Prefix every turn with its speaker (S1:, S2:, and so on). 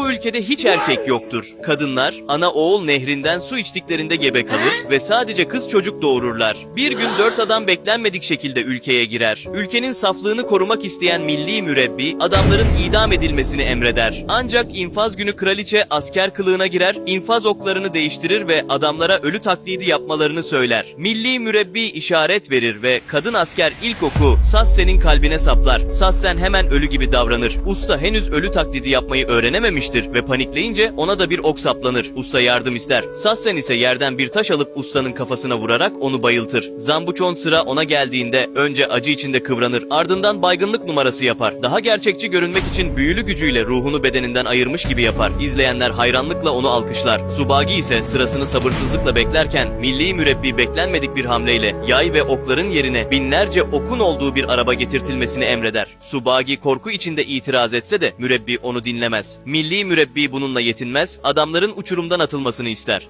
S1: Bu ülkede hiç erkek yoktur. Kadınlar ana oğul nehrinden su içtiklerinde gebe kalır ve sadece kız çocuk doğururlar. Bir gün dört adam beklenmedik şekilde ülkeye girer. Ülkenin saflığını korumak isteyen milli mürebbi adamların idam edilmesini emreder. Ancak infaz günü kraliçe asker kılığına girer, infaz oklarını değiştirir ve adamlara ölü taklidi yapmalarını söyler. Milli mürebbi işaret verir ve kadın asker ilk oku Sassen'in kalbine saplar. Sassen hemen ölü gibi davranır. Usta henüz ölü taklidi yapmayı öğrenememiştir ve panikleyince ona da bir ok saplanır. Usta yardım ister. Sassen ise yerden bir taş alıp ustanın kafasına vurarak onu bayıltır. Zambuçon sıra ona geldiğinde önce acı içinde kıvranır ardından baygınlık numarası yapar. Daha gerçekçi görünmek için büyülü gücüyle ruhunu bedeninden ayırmış gibi yapar. İzleyenler hayranlıkla onu alkışlar. Subagi ise sırasını sabırsızlıkla beklerken milli mürebbi beklenmedik bir hamleyle yay ve okların yerine binlerce okun olduğu bir araba getirtilmesini emreder. Subagi korku içinde itiraz etse de mürebbi onu dinlemez. Milli mürebbi bununla yetinmez, adamların uçurumdan atılmasını ister.